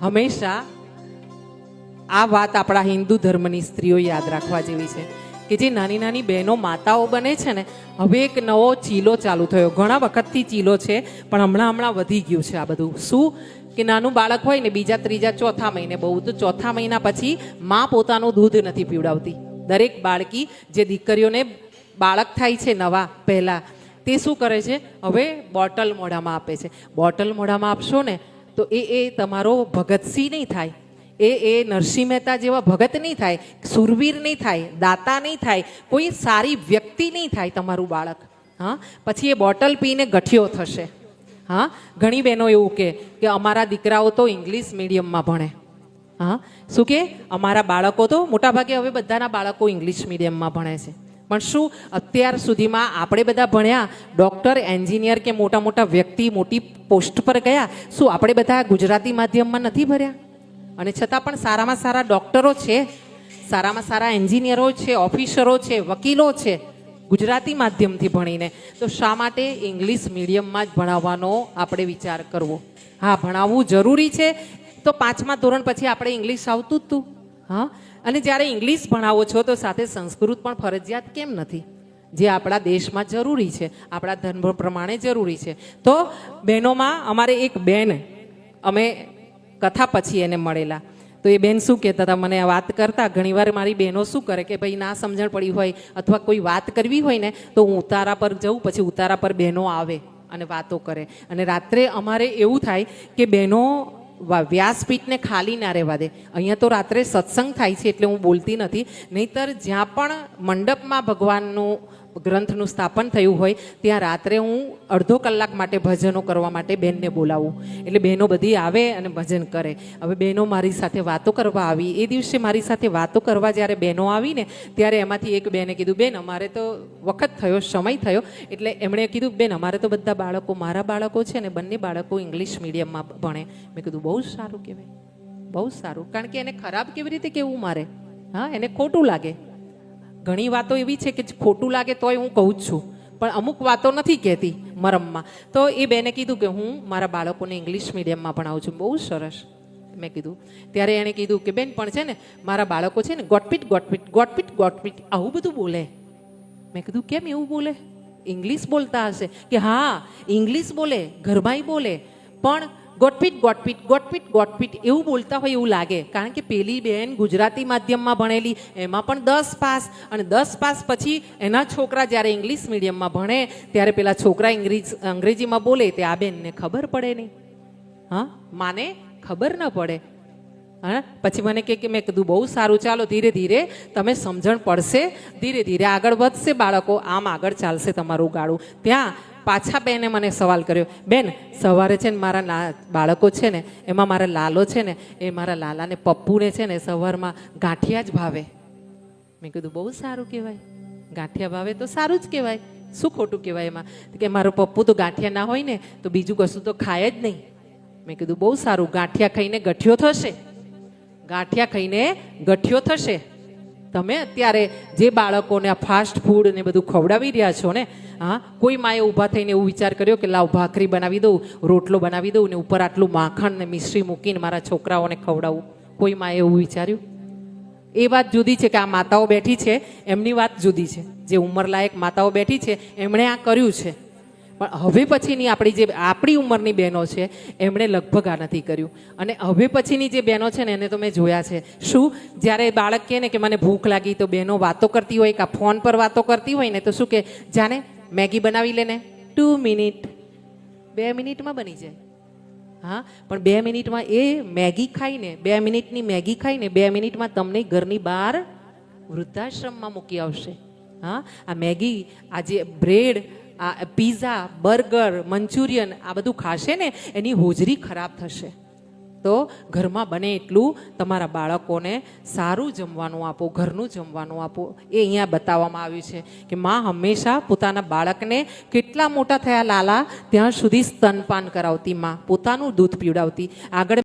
હંમેશા આ વાત આપણા હિન્દુ ધર્મની સ્ત્રીઓ યાદ રાખવા જેવી છે કે જે નાની નાની બહેનો માતાઓ બને છે ને, હવે એક નવો ચીલો ચાલુ થયો. ઘણા વખતથી ચીલો છે, પણ હમણાં હમણાં વધી ગયું છે આ બધું. શું? કે નાનું બાળક હોય ને, બીજા ત્રીજા ચોથા મહિને, બહુ તો ચોથા મહિના પછી મા પોતાનું દૂધ નથી પીવડાવતી. દરેક બાળકી જે દીકરીઓને બાળક થાય છે નવા, પહેલાં, તે શું કરે છે? હવે બોટલ મોઢામાં આપે છે. બોટલ મોઢામાં આપશો ને તો એ એ તમારો ભગતસિંહ નહીં થાય. એ એ નરસિંહ મહેતા જેવા ભગત નહીં થાય. સુરવીર નહીં થાય, દાતા નહીં થાય, કોઈ સારી વ્યક્તિ નહીં થાય તમારું બાળક. હા? પછી એ બોટલ પીને ગઠિયો થશે. હા? ઘણી બહેનો એવું કે અમારા દીકરાઓ તો ઇંગ્લિશ મીડિયમમાં ભણે. હા? શું કે? અમારા બાળકો તો મોટાભાગે હવે બધાના બાળકો ઇંગ્લિશ મીડિયમમાં ભણે છે. પણ શું? અત્યાર સુધીમાં આપણે બધા ભણ્યા, ડૉક્ટર, એન્જિનિયર કે મોટા મોટા વ્યક્તિ, મોટી પોસ્ટ પર ગયા, શું આપણે બધા ગુજરાતી માધ્યમમાં નથી ભર્યા? અને છતાં પણ સારામાં સારા ડૉક્ટરો છે, સારામાં સારા એન્જિનિયરો છે, ઓફિસરો છે, વકીલો છે, ગુજરાતી માધ્યમથી ભણીને. તો શા માટે ઇંગ્લિશ મીડિયમમાં જ ભણાવવાનો આપણે વિચાર કરવો? હા, ભણાવવું જરૂરી છે. તો પાંચમા ધોરણ પછી આપણે ઇંગ્લિશ આવતું જ તું. હા? અને જ્યારે ઇંગ્લિશ ભણાવો છો તો સાથે સંસ્કૃત પણ ફરજિયાત કેમ નથી? જે આપણા દેશમાં જરૂરી છે, આપણા ધર્મ પ્રમાણે જરૂરી છે. તો બહેનોમાં અમારે એક બેન, અમે કથા પછી એને મળેલા. તો એ બેન શું કહેતા હતા? મને વાત કરતા ઘણીવાર મારી બહેનો શું કરે કે ભાઈ ના સમજણ પડી હોય અથવા કોઈ વાત કરવી હોય ને, તો હું ઉતારા પર જઉં, પછી ઉતારા પર બહેનો આવે અને વાતો કરે. અને રાત્રે અમારે એવું થાય કે બહેનો વ્યાસપીઠને ખાલી ના રહેવા દે. અહીંયા તો રાત્રે સત્સંગ થાય છે એટલે હું બોલતી નથી. નહીતર જ્યાં પણ મંડપમાં ભગવાનનું ગ્રંથનું સ્થાપન થયું હોય, ત્યાં રાત્રે હું અડધો કલાક માટે ભજનો કરવા માટે બેનને બોલાવું. એટલે બહેનો બધી આવે અને ભજન કરે. હવે બહેનો મારી સાથે વાતો કરવા આવી. એ દિવસે મારી સાથે વાતો કરવા જ્યારે બહેનો આવી ને ત્યારે એમાંથી એક બેને કીધું, બેન, અમારે તો વખત થયો, સમય થયો. એટલે એમણે કીધું, બેન, અમારે તો બધા બાળકો મારા બાળકો છે ને બંને બાળકો ઇંગ્લિશ મીડિયમમાં ભણે. મેં કીધું, બહુ સારું કહેવાય. બહુ સારું. કારણ કે એને ખરાબ કેવી રીતે કેવું મારે? હા, એને ખોટું લાગે. ઘણી વાતો એવી છે કે ખોટું લાગે તોય હું કહું જ છું. પણ અમુક વાતો નથી કહેતી મરમમાં. તો એ બેને કીધું કે હું મારા બાળકોને ઇંગ્લિશ મીડિયમમાં ભણાવું છું. બહુ સરસ. મેં કીધું. ત્યારે એણે કીધું કે બેન, પણ છે ને, મારા બાળકો છે ને, ગોટપીટ ગોટપીટ ગોટપીટ ગોટપીટ, આવું બધું બોલે. મેં કીધું, કેમ એવું બોલે? ઇંગ્લિશ બોલતા હશે કે હા ઇંગ્લિશ બોલે, ઘરમાંય બોલે. પણ ગોટપીટ ગોટપીટ ગોટપીટ ગોટપીટ એવું બોલતા હોય એવું લાગે. કારણ કે પેલી બેન ગુજરાતી માધ્યમમાં ભણેલી, એમાં પણ દસ પાસ. અને દસ પાસ પછી એના છોકરા જ્યારે ઇંગ્લિશ મીડિયમમાં ભણે, ત્યારે પેલા છોકરા ઇંગ્લિશ અંગ્રેજીમાં બોલે, તે આ બેનને ખબર પડે નહીં. હા? માને ખબર ન પડે. હા? પછી મને કહે કે મેં કીધું, બહુ સારું, ચાલો ધીરે ધીરે તમે સમજણ પડશે. ધીરે ધીરે આગળ વધશે બાળકો. આમ આગળ ચાલશે તમારું ગાડું ત્યાં પાછા બેને મને સવાલ કર્યો, બેન, સવારે છે ને મારા બાળકો છે ને, એમાં મારા લાલો છે ને, એ મારા લાલાને પપ્પુને છે ને સવારમાં ગાંઠિયા જ ભાવે. મેં કીધું, બહુ સારું કહેવાય. ગાંઠિયા ભાવે તો સારું જ કહેવાય. શું ખોટું કહેવાય એમાં? કે મારો પપ્પુ તો ગાંઠિયા ના હોય ને, તો બીજું કશું તો ખાય જ નહીં. મેં કીધું, બહુ સારું. ગાંઠિયા ખાઈને ગઠિયો થશે. ગાંઠિયા ખાઈને ગઠિયો થશે. તમે અત્યારે જે બાળકોને આ ફાસ્ટ ફૂડ ને બધું ખવડાવી રહ્યા છો ને, હા, કોઈ માએ ઊભા થઈને એવું વિચાર કર્યો કે લાવ ભાખરી બનાવી દઉં, રોટલો બનાવી દઉં ને ઉપર આટલું માખણ ને મિશ્રી મૂકીને મારા છોકરાઓને ખવડાવું? કોઈ માએ એવું વિચાર્યું? એ વાત જુદી છે કે આ માતાઓ બેઠી છે, એમની વાત જુદી છે. જે ઉંમરલાયક માતાઓ બેઠી છે, એમણે આ કર્યું છે. પણ હવે પછીની આપણી જે, આપણી ઉંમરની બહેનો છે, એમણે લગભગ આ નથી કર્યું. અને હવે પછીની જે બહેનો છે ને, એને તો મેં જોયા છે. શું? જ્યારે બાળક કહે ને કે મને ભૂખ લાગી તો બહેનો વાતો કરતી હોય, કે ફોન પર વાતો કરતી હોય ને, તો શું કે જાને, મેગી બનાવી લે ને. Two minute. બે મિનિટમાં બની જાય. હા? પણ બે મિનિટમાં એ મેગી ખાઈને બે મિનિટની મેગી ખાઈને બે મિનિટમાં તમને ઘરની બહાર વૃદ્ધાશ્રમમાં મૂકી આવશે. હા? આ મેગી, આ જે બ્રેડ આ પીઝા બર્ગર મંચુરિયન આ બધું ખાશે ને, એની હોજરી ખરાબ થશે. તો ઘરમાં બને એટલું તમારા બાળકોને સારું જમવાનું આપો, ઘરનું જમવાનું આપો. એ અહીંયા બતાવવામાં આવ્યું છે કે માં હંમેશા પોતાના બાળકને કેટલા મોટા થયા લાલા, ત્યાં સુધી સ્તનપાન કરાવતી માં, પોતાનું દૂધ પીવડાવતી. આગળ